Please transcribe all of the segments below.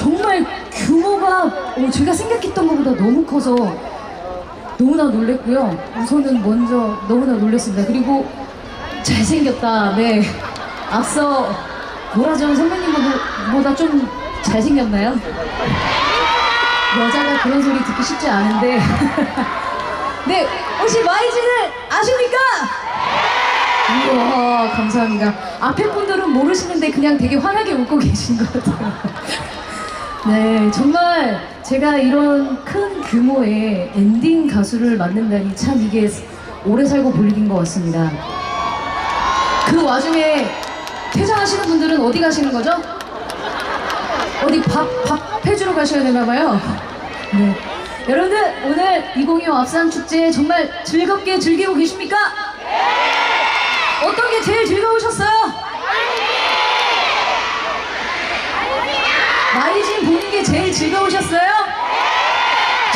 정말 규모가 어, 제가 생각했던 것보다 너무 커서 너무나 놀랬고요. 우선은 먼저 너무나 놀랐습니다. 그리고 잘생겼다. 네. 앞서 노라전 선배님보다 좀 잘생겼나요? 여자가 그런 소리 듣기 쉽지 않은데. 네, 혹시 YG를 아십니까? 우와, 감사합니다. 앞에 분들은 모르시는데 그냥 되게 환하게 웃고 계신 것 같아요. 네, 정말 제가 이런 큰 규모의 엔딩 가수를 만든다니 참 이게 오래 살고 볼 일인 것 같습니다. 그 와중에 퇴장하시는 분들은 어디 가시는 거죠? 어디 밥, 밥 해주러 가셔야 되나 봐요. 네. 여러분들, 오늘 2025 앞산 축제 정말 즐겁게 즐기고 계십니까? 어떤 게 제일 즐거우셨어요? 마이진 제일 즐거우셨어요?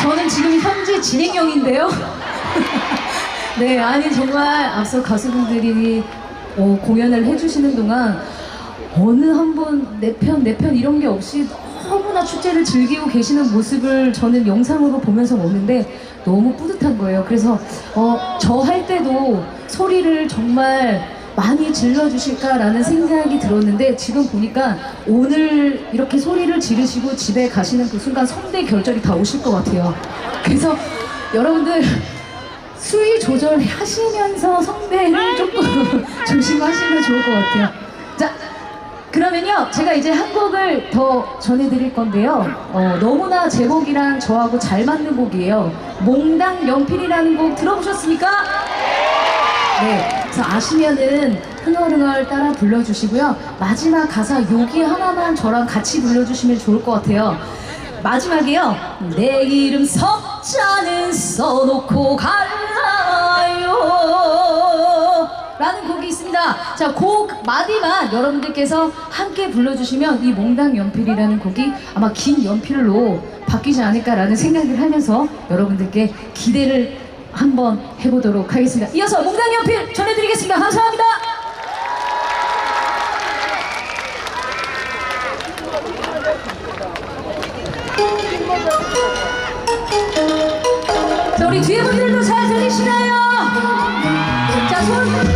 저는 지금 현재 진행형인데요. 네, 아니 정말 앞서 가수분들이 어, 공연을 해주시는 동안 어느 한분내편 내 편 이런 게 없이 너무나 축제를 즐기고 계시는 모습을 저는 영상으로 보면서 보는데 너무 뿌듯한 거예요. 그래서 어, 저 할 때도 소리를 정말 많이 질러주실까라는 생각이 들었는데 지금 보니까 오늘 이렇게 소리를 지르시고 집에 가시는 그 순간 성대 결절이 다 오실 것 같아요. 그래서 여러분들 수위 조절하시면서 성대를 조금 조심하시면 좋을 것 같아요. 자, 그러면요, 제가 이제 한 곡을 더 전해드릴 건데요. 어, 너무나 제목이랑 저하고 잘 맞는 곡이에요. 몽당 연필이라는 곡 들어보셨습니까? 네, 그래서 아시면은 흥얼흥얼 따라 불러주시고요. 마지막 가사 여기 하나만 저랑 같이 불러주시면 좋을 것 같아요. 마지막이요. 내 이름 석자는 써놓고 갈라요. 라는 곡이 있습니다. 자, 곡 마디만 여러분들께서 함께 불러주시면 이 몽당 연필이라는 곡이 아마 긴 연필로 바뀌지 않을까라는 생각을 하면서 여러분들께 기대를 한번 해보도록 하겠습니다. 이어서 몽당 연필 전해드리겠습니다. 감사합니다. 자, 우리 뒤에 분들도 잘 들리시나요? 자, 손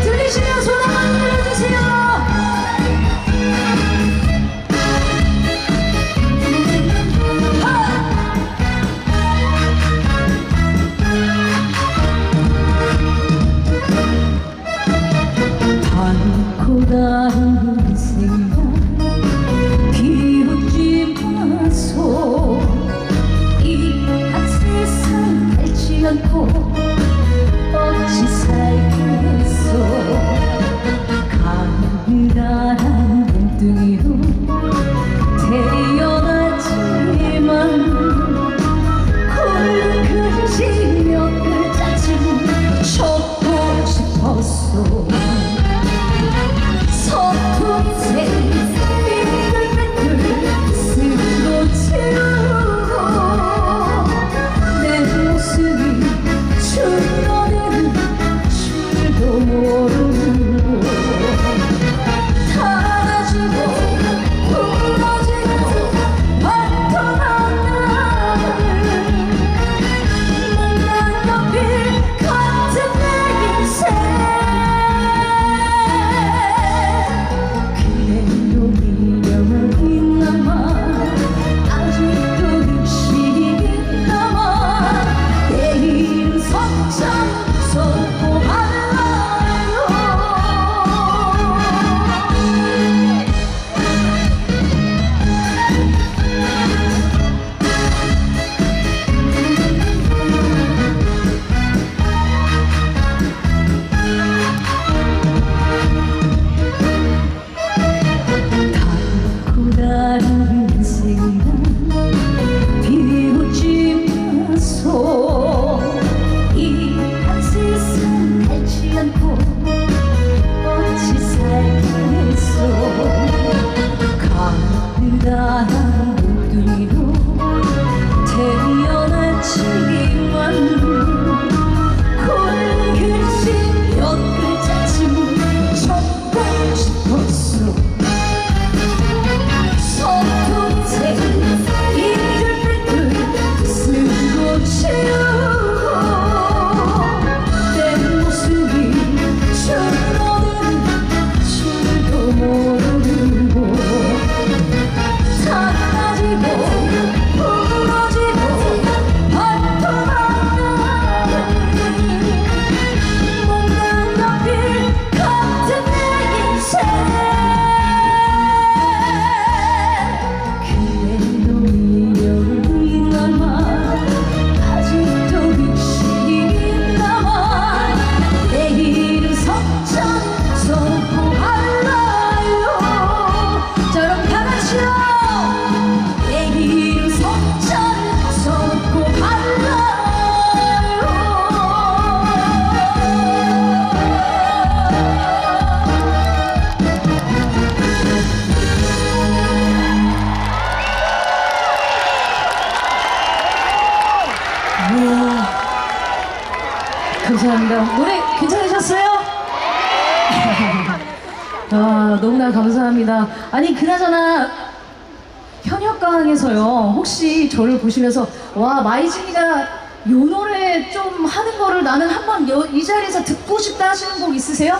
저를 보시면서, 와, 마이진이가 요 노래 좀 하는 거를 나는 한번 여- 이 자리에서 듣고 싶다 하시는 곡 있으세요?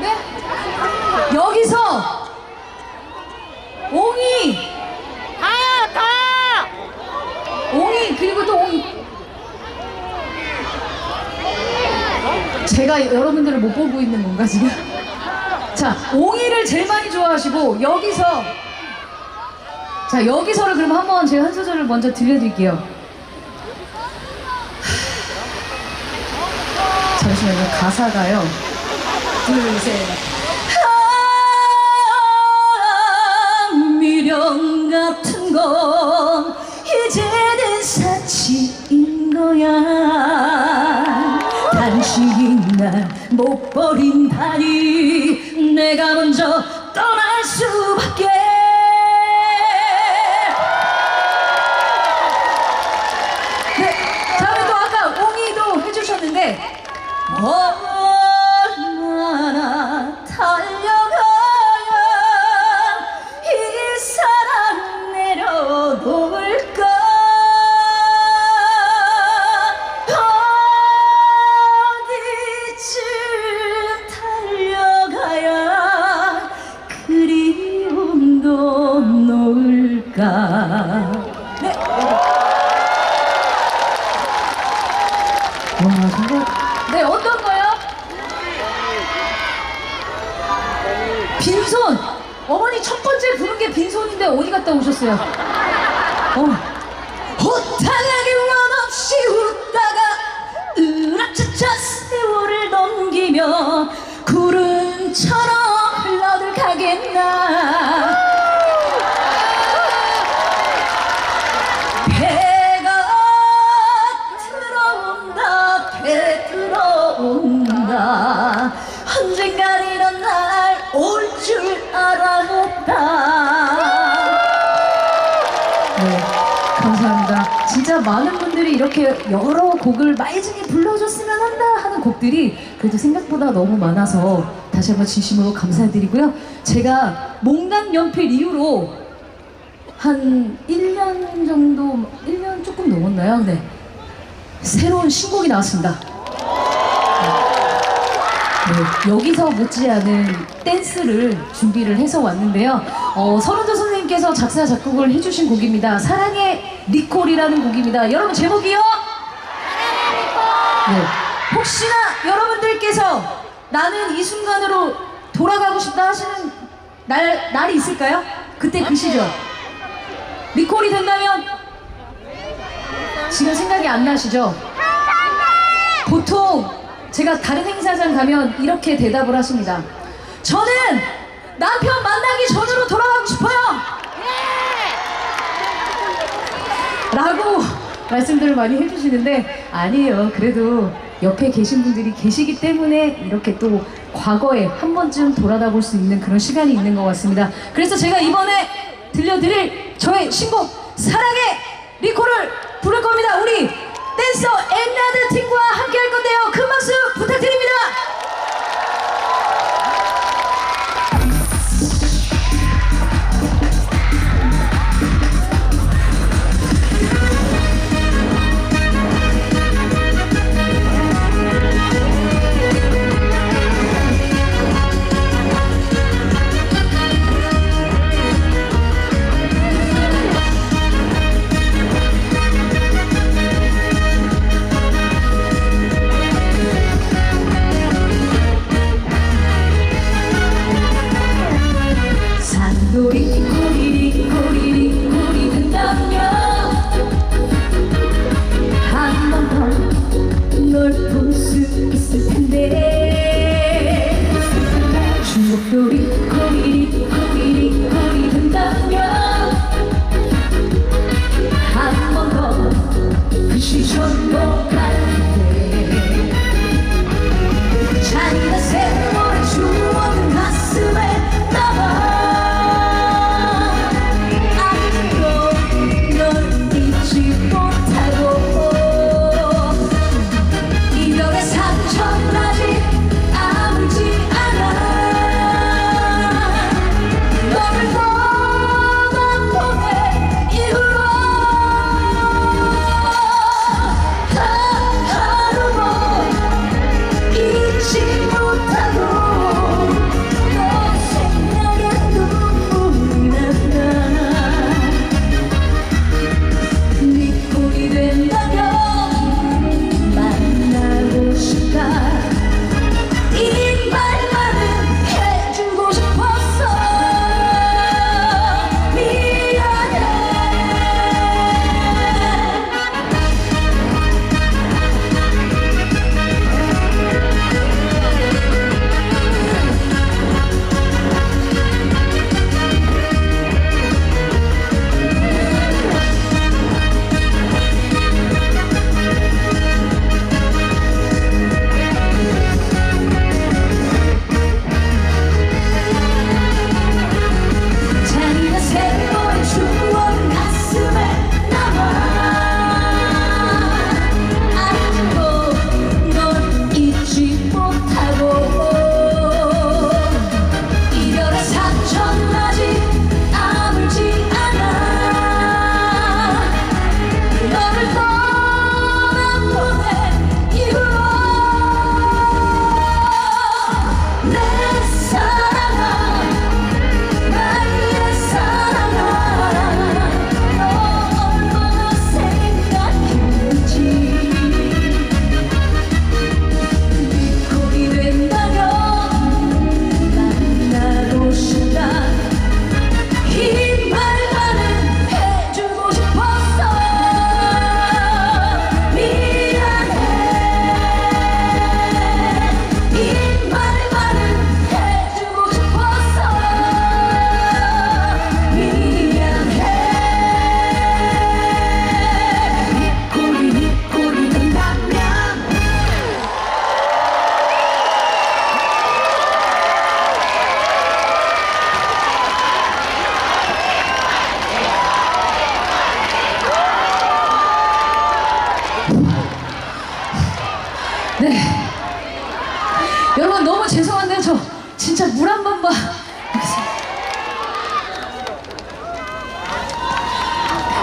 네? 여기서, 옹이! 다야 다! 옹이, 그리고 또 옹이. 제가 여러분들을 못 보고 있는 건가, 지금? 자, 옹이를 제일 많이 좋아하시고, 여기서, 자, 여기서를 그럼 한번 제가 한 소절을 먼저 들려드릴게요. 잠시만요, 가사가요. 둘, 셋. 아, 미련 같은 건 이제는 사치인 거야 당신이 날못 버린다니 내가 먼저 해 많은 분들이 이렇게 여러 곡을 마이진이 불러줬으면 한다 하는 곡들이 그래도 생각보다 너무 많아서 다시 한번 진심으로 감사드리고요 제가 목난 연필 이후로 한 1년 정도, 1년 조금 넘었나요? 네. 새로운 신곡이 나왔습니다. 네, 여기서 못지않은 댄스를 준비를 해서 왔는데요. 어, 서른도 선 생님께서 작사, 작곡을 해주신 곡입니다. 사랑의 리콜이라는 곡입니다. 여러분, 제목이요? 네. 혹시나 여러분들께서 나는 이 순간으로 돌아가고 싶다 하시는 날, 날이 있을까요? 그때 그 시절. 리콜이 된다면 지금 생각이 안 나시죠? 보통 제가 다른 행사장 가면 이렇게 대답을 하십니다. 저는 남편 만나기 전으로 돌아가고 싶어요. 라고 말씀들을 많이 해주시는데 아니에요. 그래도 옆에 계신 분들이 계시기 때문에 이렇게 또 과거에 한 번쯤 돌아다 볼 수 있는 그런 시간이 있는 것 같습니다. 그래서 제가 이번에 들려드릴 저의 신곡 사랑의 리콜을 부를 겁니다. 우리 댄서 엠나드 팀과 함께 할 건데요. 큰 박수 부탁드립니다.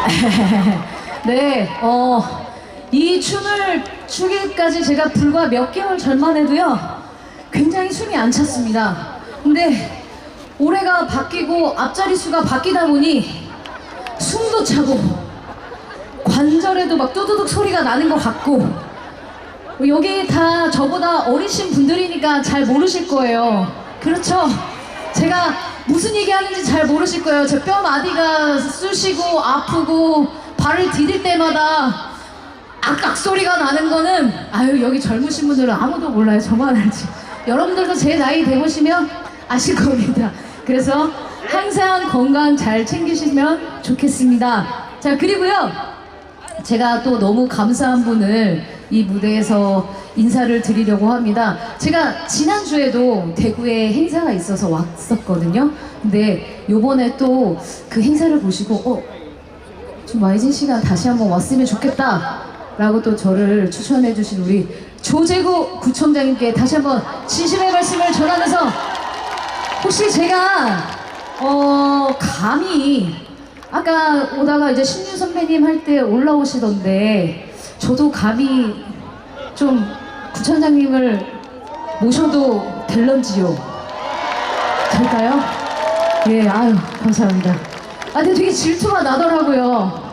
네, 어, 이 춤을 추기까지 제가 불과 몇 개월 전만 해도요, 굉장히 숨이 안 찼습니다. 근데 올해가 바뀌고 앞자리 수가 바뀌다 보니 숨도 차고 관절에도 막 뚜두둑 소리가 나는 것 같고 여기 다 저보다 어리신 분들이니까 잘 모르실 거예요. 그렇죠? 제가 무슨 얘기하는지 잘 모르실 거예요. 제 뼈 마디가 쑤시고 아프고 발을 디딜 때마다 악악 소리가 나는 거는 아유 여기 젊으신 분들은 아무도 몰라요. 저만 알지. 여러분들도 제 나이 돼보시면 아실 겁니다. 그래서 항상 건강 잘 챙기시면 좋겠습니다. 자 그리고요. 제가 또 너무 감사한 분을 이 무대에서 인사를 드리려고 합니다. 제가 지난주에도 대구에 행사가 있어서 왔었거든요. 근데 요번에 또 그 행사를 보시고, 어, 좀 마이진 씨가 다시 한번 왔으면 좋겠다. 라고 또 저를 추천해 주신 우리 조재구 구청장님께 다시 한번 진심의 말씀을 전하면서 혹시 제가 어 감히 아까 오다가 이제 신유 선배님 할 때 올라오시던데 저도 감히 좀 구청장님을 모셔도 될런지요? 될까요? 예, 아유 감사합니다. 아 근데 되게 질투가 나더라고요.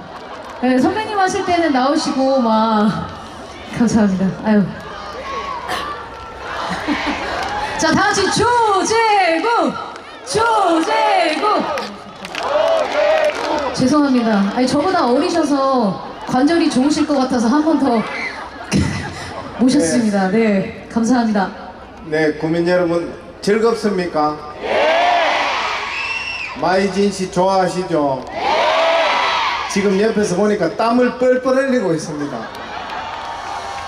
예, 선배님 하실 때는 나오시고 막 감사합니다. 아유. 자, 다 같이 조재구! 조재구! 죄송합니다. 아니, 저보다 어리셔서 관절이 좋으실 것 같아서 한 번 더 모셨습니다. 네, 감사합니다. 네, 국민 여러분 즐겁습니까? 마이진 씨 좋아하시죠? 지금 옆에서 보니까 땀을 뻘뻘 흘리고 있습니다.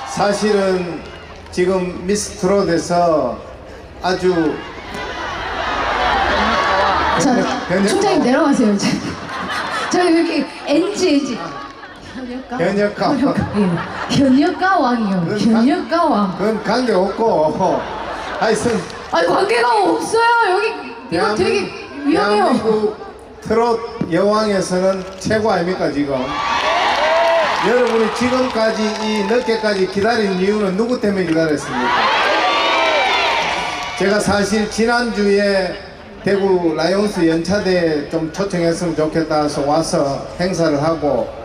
사실은 지금 미스트롯에서 아주 자, 총장님 내려가세요, 이제. 저 여기 NG, NG. 현역가? 현역가. 예. 현역가 왕이요. 그건 현역가 왕. 그건 관계 없고 하여튼 아니, 관계가 없어요. 여기, 이거 되게 위험해요. 대한민국 트롯 여왕에서는 최고 아닙니까 지금? 여러분이 지금까지 이 늦게까지 기다린 이유는 누구 때문에 기다렸습니까? 제가 사실 지난주에 대구 라이온스 연차대 좀 초청했으면 좋겠다 해서 와서 행사를 하고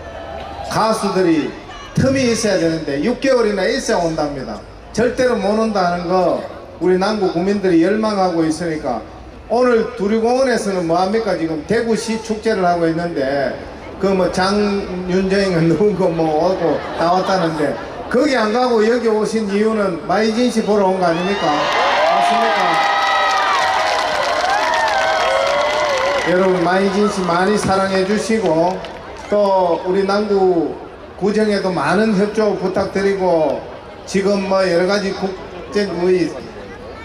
가수들이 틈이 있어야 되는데 6개월이나 있어야 온답니다. 절대로 못 온다는 거 우리 남구 국민들이 열망하고 있으니까 오늘 두리공원에서는 뭐합니까 지금 대구시 축제를 하고 있는데 그 뭐 장윤정이가 누구 뭐 오고 나왔다는데 거기 안 가고 여기 오신 이유는 마이진 씨 보러 온 거 아닙니까? 맞습니까? 여러분 마이진 씨 많이 사랑해 주시고 또 우리 남구 구정에도 많은 협조 부탁드리고 지금 뭐 여러 가지 국정의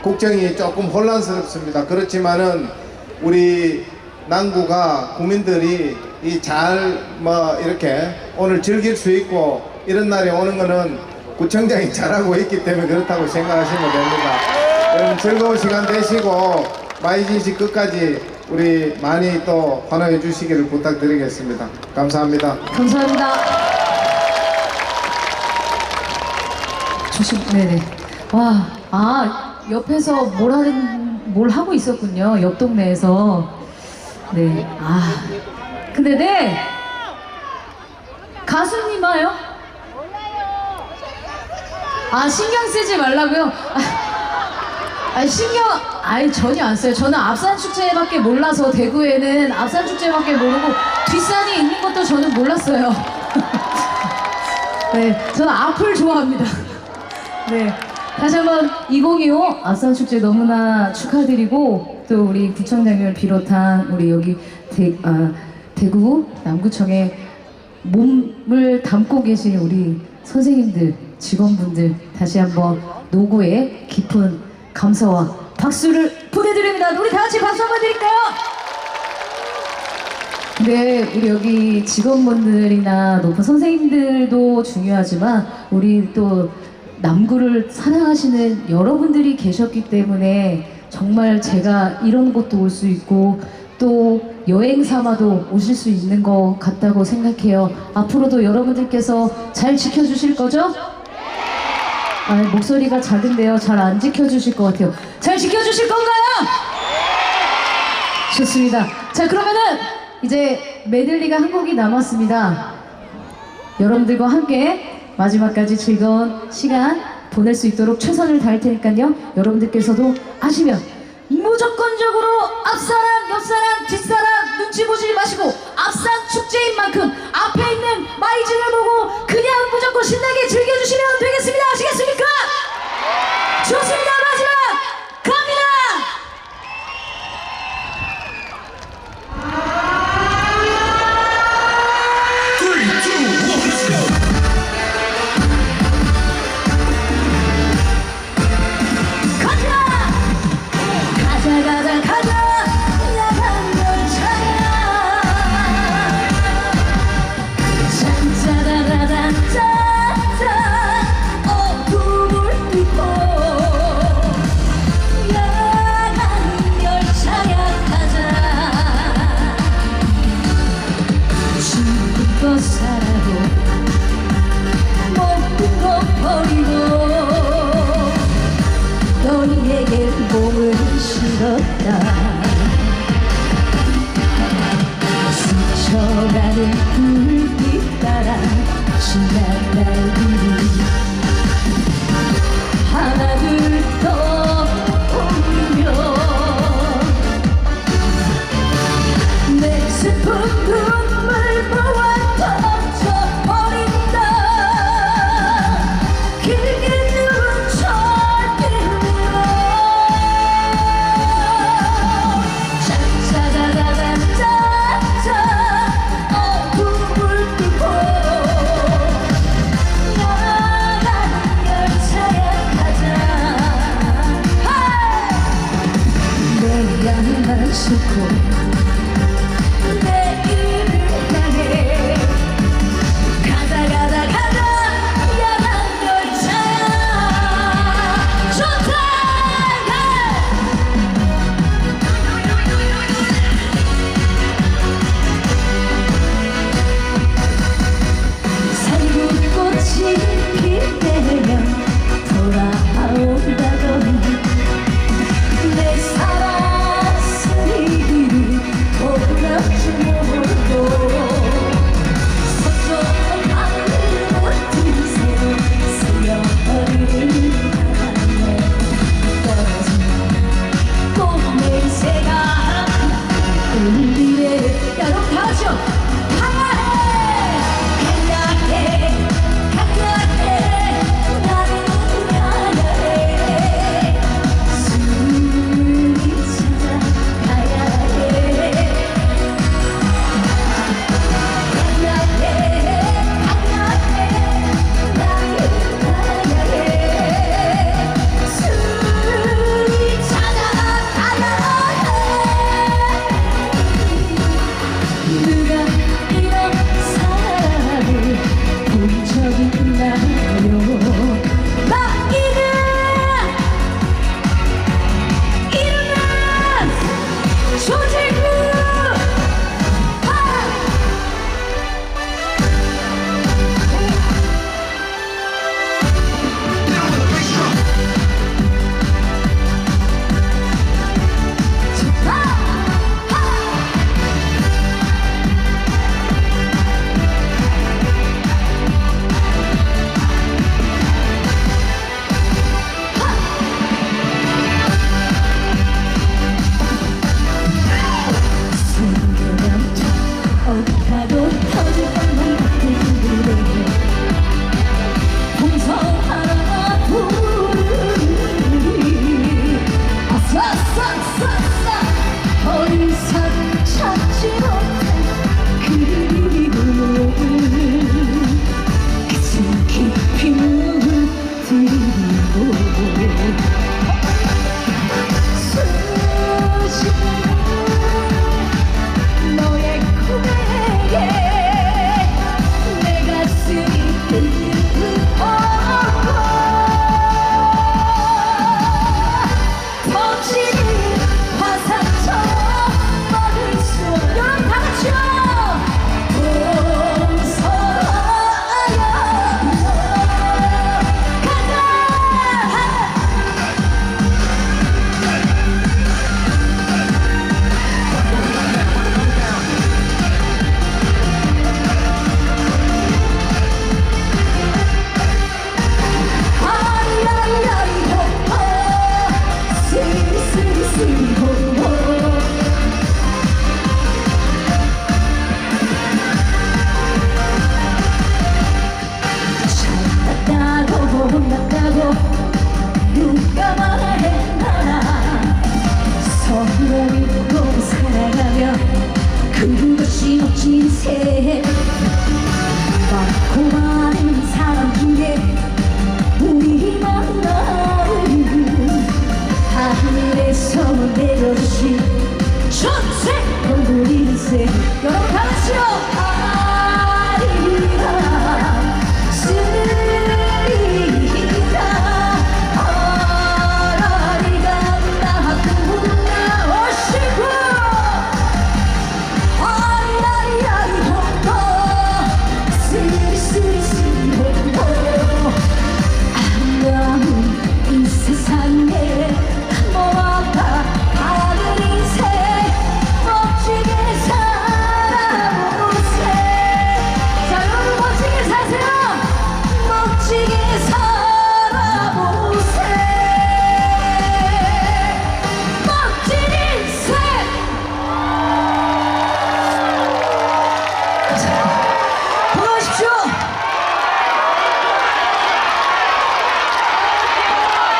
국정이 조금 혼란스럽습니다. 그렇지만은 우리 남구가 국민들이 이 잘 뭐 이렇게 오늘 즐길 수 있고 이런 날이 오는 거는 구청장이 잘하고 있기 때문에 그렇다고 생각하시면 됩니다. 여러분 즐거운 시간 되시고 마이진 씨 끝까지 우리 많이 또 환호해 주시기를 부탁드리겠습니다. 감사합니다. 감사합니다. 조심, 네네. 와, 아, 옆에서 뭘 하는, 뭘 하고 있었군요. 옆 동네에서. 네, 아. 근데 네. 가수님 와요? 아, 신경 쓰지 말라고요? 아, 아니, 신경, 아니, 전혀 안 써요. 저는 앞산 축제밖에 몰라서 대구에는 앞산 축제밖에 모르고 뒷산이 있는 것도 저는 몰랐어요. 네, 저는 앞을 좋아합니다. 네. 다시 한번 2025 앞산 축제 너무나 축하드리고 또 우리 구청장님을 비롯한 우리 여기 대, 아, 대구 남구청에 몸을 담고 계신 우리 선생님들, 직원분들 다시 한번 노고에 깊은 감사와 박수를 보내드립니다. 우리 다 같이 박수 한번 드릴까요? 네, 우리 여기 직원분들이나 높은 선생님들도 중요하지만 우리 또 남구를 사랑하시는 여러분들이 계셨기 때문에 정말 제가 이런 곳도 올 수 있고 또 여행 삼아도 오실 수 있는 것 같다고 생각해요. 앞으로도 여러분들께서 잘 지켜주실 거죠? 아, 목소리가 작은데요. 잘 안 지켜주실 것 같아요. 잘 지켜주실 건가요? 좋습니다. 자, 그러면은 이제 메들리가 한 곡이 남았습니다. 여러분들과 함께 마지막까지 즐거운 시간 보낼 수 있도록 최선을 다할 테니까요. 여러분들께서도 아시면 무조건적으로 앞사람, 옆사람, 뒷사람 너희에게 몸을 실었다. 스쳐가는 불빛 따라 지난 날들